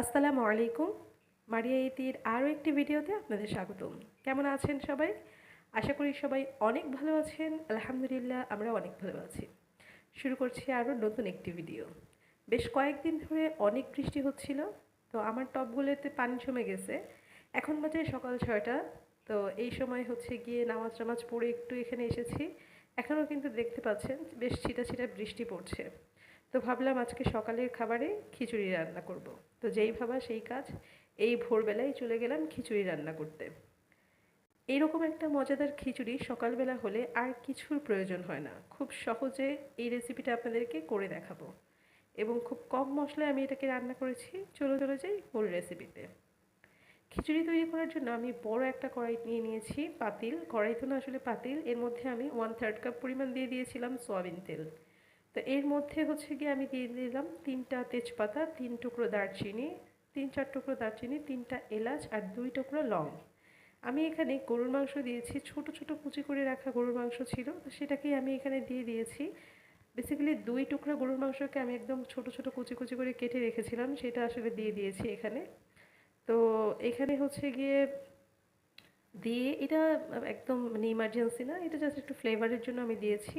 আসসালামু আলাইকুম। মারিয়া ইতির আরও একটি ভিডিওতে আপনাদের স্বাগতম। কেমন আছেন সবাই? আশা করি সবাই অনেক ভালো আছেন। আলহামদুলিল্লাহ আমরা অনেক ভালো আছি। শুরু করছি আরও নতুন একটি ভিডিও। বেশ কয়েকদিন ধরে অনেক বৃষ্টি হচ্ছিল, তো আমার টবগুলোতে পানি জমে গেছে। এখন বাজে সকাল ছয়টা, তো এই সময় হচ্ছে গিয়ে নামাজ টামাজ পড়ে একটু এখানে এসেছি। এখনও কিন্তু দেখতে পাচ্ছেন, বেশ ছিটা ছিটা বৃষ্টি পড়ছে। তো ভাবলাম আজকে সকালের খাবারে খিচুড়ি রান্না করব। তো যেই ভাবা সেই কাজ, এই ভোরবেলায় চলে গেলাম খিচুড়ি রান্না করতে। এইরকম একটা মজাদার খিচুড়ি সকালবেলা হলে আর কিছুর প্রয়োজন হয় না। খুব সহজে এই রেসিপিটা আপনাদেরকে করে দেখাবো। এবং খুব কম মশলায় আমি এটাকে রান্না করেছি। চলে চলে যাই মূল রেসিপিতে খিচুড়ি তৈরি করার জন্য আমি বড় একটা কড়াই নিয়ে নিয়েছি, পাতিল। কড়াই তো না আসলে পাতিল। এর মধ্যে আমি ওয়ান থার্ড কাপ পরিমাণ দিয়ে দিয়েছিলাম সয়াবিন তেল। তো এর মধ্যে হচ্ছে গিয়ে আমি দিয়ে দিলাম তিনটা তেজপাতা, তিন টুকরো দারচিনি, তিন চার টুকরো দারচিনি, তিনটা এলাচ আর দুই টুকরো লং। আমি এখানে গরুর মাংস দিয়েছি, ছোট ছোট কুচি করে রাখা গরুর মাংস ছিল, তো সেটাকেই আমি এখানে দিয়ে দিয়েছি। বেসিক্যালি দুই টুকরো গরুর মাংসকে আমি একদম ছোট ছোট কুচি কুচি করে কেটে রেখেছিলাম, সেটা আসলে দিয়ে দিয়েছি এখানে। তো এখানে হচ্ছে গিয়ে দিয়ে, এটা একদম মানে ইমার্জেন্সি না, এটা জাস্ট একটু ফ্লেভারের জন্য আমি দিয়েছি।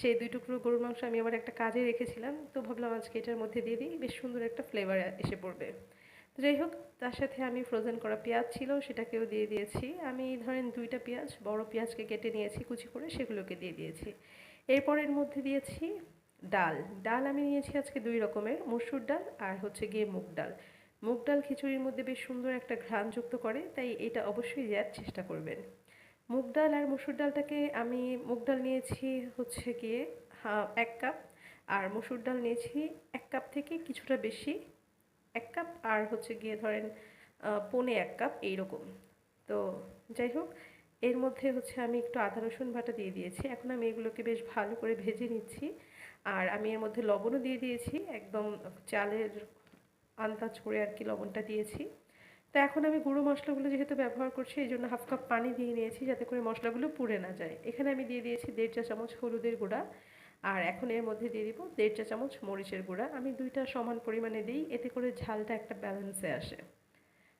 সেই দুই টুকরো গরুর মাংস আমি আবার একটা কাজে রেখেছিলাম, তো ভাবলাম আজকে এটার মধ্যে দিয়ে দিই। বেশ সুন্দর একটা ফ্লেভার এসে পড়বে। যাই হোক, তার সাথে আমি ফ্রোজেন করা পেঁয়াজ ছিল, সেটাকেও দিয়ে দিয়েছি। আমি ধরেন দুইটা পেঁয়াজ, বড় পেঁয়াজকে কেটে নিয়েছি কুচি করে, সেগুলোকে দিয়ে দিয়েছি। এরপর এর মধ্যে দিয়েছি ডাল। ডাল আমি নিয়েছি আজকে দুই রকমের, মসুর ডাল আর হচ্ছে গিয়ে মুগ ডাল। মুগ ডাল খিচুড়ির মধ্যে বেশ সুন্দর একটা ঘ্রাণযুক্ত করে, তাই এটা অবশ্যই দেওয়ার চেষ্টা করবেন। মুগ ডাল আর মসুর ডালটাকে আমি মুগ ডাল নিয়েছি হচ্ছে গিয়ে এক কাপ। আর মসুর ডাল নিয়েছি এক কাপ থেকে কিছুটা বেশি, এক কাপ। আর হচ্ছে গিয়ে ধরেন পনে এক কাপ এইরকম। তো যাই হোক, এর মধ্যে হচ্ছে আমি একটু আদা, রসুন বাটা দিয়ে দিয়েছি। এখন আমি এগুলোকে বেশ ভালো করে ভেজে নিচ্ছি। আর আমি এর মধ্যে লবণও দিয়ে দিয়েছি। একদম চালের আন্দাজ করে আর কি লবণটা দিয়েছি। তো এখন আমি গুঁড়ো মশলাগুলো যেহেতু ব্যবহার করছি, এই জন্য হাফ কাপ পানি দিয়ে নিয়েছি যাতে করে মশলাগুলো পুড়ে না যায়। এখানে আমি দিয়ে দিয়েছি দেড় চা চামচ হলুদের গুঁড়া আর এখন এর মধ্যে দিয়ে দিব দেড় চা চামচ মরিচের গুঁড়া। আমি দুইটা সমান পরিমাণে দিই, এতে করে ঝালটা একটা ব্যালেন্সে আসে।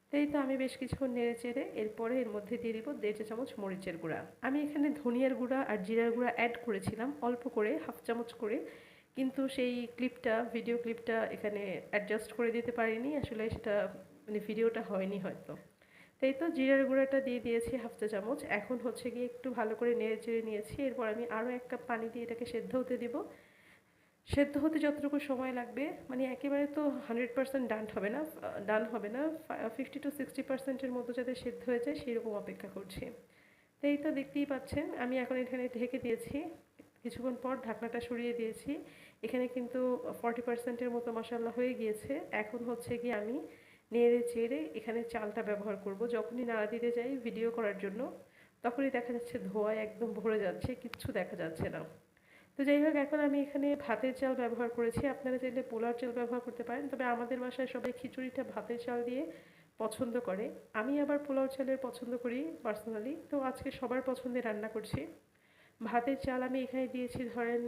তো এই তো আমি বেশ কিছুক্ষণ নেড়ে চেড়ে এরপরে এর মধ্যে দিয়ে দিব দেড় চা চামচ মরিচের গুঁড়া। আমি এখানে ধনিয়ার গুঁড়া আর জিরার গুঁড়া অ্যাড করেছিলাম, অল্প করে, হাফ চামচ করে। কিন্তু সেই ক্লিপটা ভিডিও ক্লিপটা এখানে অ্যাডজাস্ট করে দিতে পারিনি, আসলে সেটা মানে ভিডিওটা হয়নি হয়তো। তাই তো জিরার গুঁড়াটা দিয়ে দিয়েছি হাফ চা চামচ। এখন হচ্ছে গিয়ে একটু ভালো করে নেড়ে চেড়ে নিয়েছি। এরপর আমি আরও এক কাপ পানি দিয়ে এটাকে সেদ্ধ হতে দিব। সেদ্ধ হতে যতটুকু সময় লাগবে মানে একেবারে তো হান্ড্রেড পার্সেন্ট ডান হবে না ডান হবে না। ফিফটি টু সিক্সটি পার্সেন্টের মতো যাতে সেদ্ধ হয়ে যায় সেই রকম অপেক্ষা করছি। তো এই তো দেখতেই পাচ্ছেন, আমি এখন এখানে ঢেকে দিয়েছি। কিছুক্ষণ পর ঢাকনাটা সরিয়ে দিয়েছি। এখানে কিন্তু ফর্টি পার্সেন্টের মতো মশালা হয়ে গিয়েছে। এখন হচ্ছে কি আমি নেড়ে চেড়ে এখানে চালটা ব্যবহার করব। যখনই নাড়া দিতে যাই ভিডিও করার জন্য, তখনই দেখা যাচ্ছে ধোয়ায় একদম ভরে যাচ্ছে, কিচ্ছু দেখা যাচ্ছে না। তো যাই হোক, এখন আমি এখানে ভাতের চাল ব্যবহার করেছি। আপনারা চাইলে পোলার চাল ব্যবহার করতে পারেন, তবে আমাদের বাসায় সবাই খিচুড়িটা ভাতের চাল দিয়ে পছন্দ করে। আমি আবার পোলাও চালের পছন্দ করি পার্সোনালি তো আজকে সবার পছন্দে রান্না করছি। ভাতের চাল আমি এখানে দিয়েছি ধরেন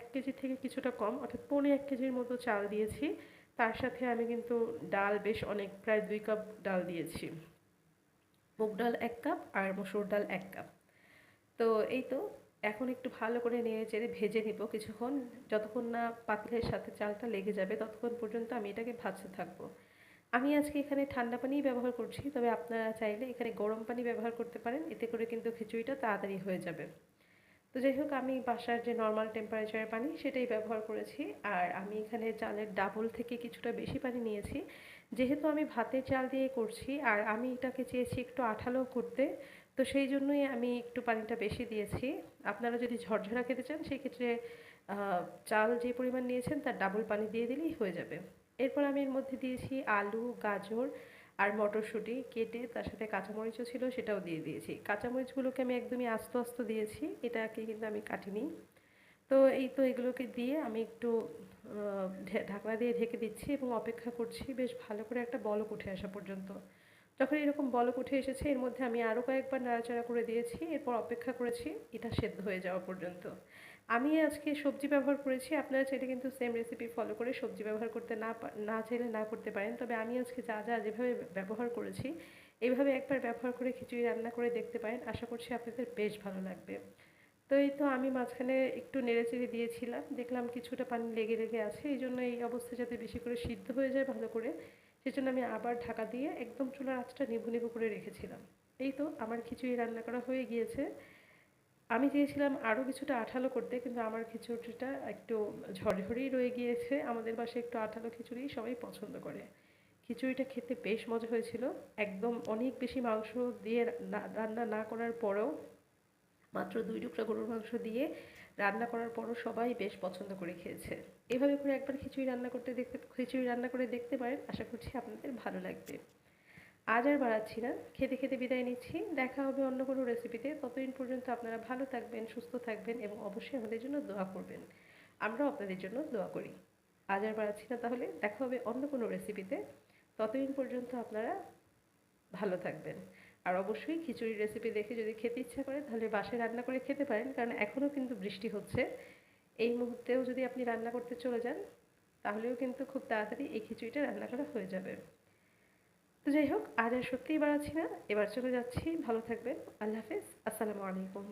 এক কেজি থেকে কিছুটা কম, অর্থাৎ পৌনে এক কেজির মতো চাল দিয়েছি। তার সাথে আমি কিন্তু ডাল বেশ অনেক, প্রায় দুই কাপ ডাল দিয়েছি। মুগ ডাল এক কাপ আর মসুর ডাল এক কাপ। তো এই তো, এখন একটু ভালো করে নেড়ে চেড়ে ভেজে নিব কিছুক্ষণ। যতক্ষণ না পাতিলের সাথে চালটা লেগে যাবে, ততক্ষণ পর্যন্ত আমি এটাকে ভাজতে থাকব। আমি আজকে এখানে ঠান্ডা পানিই ব্যবহার করছি, তবে আপনারা চাইলে এখানে গরম পানি ব্যবহার করতে পারেন। এতে করে কিন্তু খিচুড়িটা তাড়াতাড়ি হয়ে যাবে। তো যাই হোক, আমি বাসার যে নর্মাল টেম্পারেচারের পানি সেটাই ব্যবহার করেছি। আর আমি এখানে চালের ডাবল থেকে কিছুটা বেশি পানি নিয়েছি। যেহেতু আমি ভাতের চাল দিয়ে করছি, আর আমি এটাকে চেয়েছি একটু আঠালো করতে, তো সেই জন্যই আমি একটু পানিটা বেশি দিয়েছি। আপনারা যদি ঝরঝরা খেতে চান, সেক্ষেত্রে চাল যে পরিমাণ নিয়েছেন, তার ডাবল পানি দিয়ে দিলেই হয়ে যাবে। এরপর আমি এর মধ্যে দিয়েছি আলু, গাজর আর মটরশুঁটি কেটে তার সাথে কাঁচামরিচও ছিল, সেটাও দিয়ে দিয়েছি। কাঁচামরিচগুলোকে আমি একদমই আস্ত আস্ত দিয়েছি, এটাকে কিন্তু আমি কাটিনি। তো এই তো এগুলোকে দিয়ে আমি একটু ঢাকনা দিয়ে ঢেকে দিচ্ছি এবং অপেক্ষা করছি বেশ ভালো করে একটা বলক উঠে আসা পর্যন্ত। যখন এরকম বলক উঠে এসেছে, এর মধ্যে আমি আরও কয়েকবার নাড়াচাড়া করে দিয়েছি, এরপর অপেক্ষা করেছি, এটা সেদ্ধ হয়ে যাওয়া পর্যন্ত। আমি আজকে সবজি ব্যবহার করেছি, আপনারা চাইলে কিন্তু সেম রেসিপি ফলো করে সবজি ব্যবহার করতে না না চাইলে না করতে পারেন। তবে আমি আজকে যা যা যেভাবে ব্যবহার করেছি, এইভাবে একবার ব্যবহার করে খিচুড়ি রান্না করে দেখতে পারেন। আশা করছি আপনাদের বেশ ভালো লাগবে। তো এই তো আমি মাঝখানে একটু নেড়েচেড়ে দিয়েছিলাম, দেখলাম কিছুটা পানি লেগে লেগে আছে, এই জন্য এই অবস্থা যাতে বেশি করে সিদ্ধ হয়ে যায় ভালো করে, সেজন্য আমি আবার ঢাকা দিয়ে একদম চুলার আঁচটা নিভু নিভু করে রেখেছিলাম। এই তো আমার খিচুড়ি রান্না করা হয়ে গিয়েছে। আমি চেয়েছিলাম আরও কিছুটা আঠালো করতে, কিন্তু আমার খিচুড়িটা একটু ঝরঝরেই রয়ে গিয়েছে। আমাদের বাসায় একটু আঠালো খিচুড়ি সবাই পছন্দ করে। খিচুড়িটা খেতে বেশ মজা হয়েছিল। একদম অনেক বেশি মাংস দিয়ে রান্না না করার পরেও, মাত্র দুই টুকরা গরুর মাংস দিয়ে রান্না করার পরও সবাই বেশ পছন্দ করে খেয়েছে। এভাবে করে একবার খিচুড়ি রান্না করতে দেখতে, খিচুড়ি রান্না করে দেখতে পারেন। আশা করছি আপনাদের ভালো লাগবে। আজ আর বাড়াচ্ছি না। খেতে খেতে বিদায় নিচ্ছি। দেখা হবে অন্য কোনো রেসিপিতে ততদিন পর্যন্ত আপনারা ভালো থাকবেন, সুস্থ থাকবেন এবং অবশ্যই আমাদের জন্য দোয়া করবেন। আমরাও আপনাদের জন্য দোয়া করি। আজ আর বাড়াচ্ছি না তাহলে দেখা হবে অন্য কোনো রেসিপিতে ততদিন পর্যন্ত আপনারা ভালো থাকবেন। আর অবশ্যই খিচুড়ির রেসিপি দেখে যদি খেতে ইচ্ছা করে, তাহলে বাসায় রান্না করে খেতে পারেন। কারণ এখনও কিন্তু বৃষ্টি হচ্ছে। এই মুহূর্তেও যদি আপনি রান্না করতে চলে যান, তাহলেও কিন্তু খুব তাড়াতাড়ি এই খিচুড়িটা রান্না করা হয়ে যাবে। তো যাই হোক, আজ আর সত্যিই বাড়াচ্ছি না। এবার চলে যাচ্ছি। ভালো থাকবেন। আল্লাহ হাফেজ। আসসালামু আলাইকুম।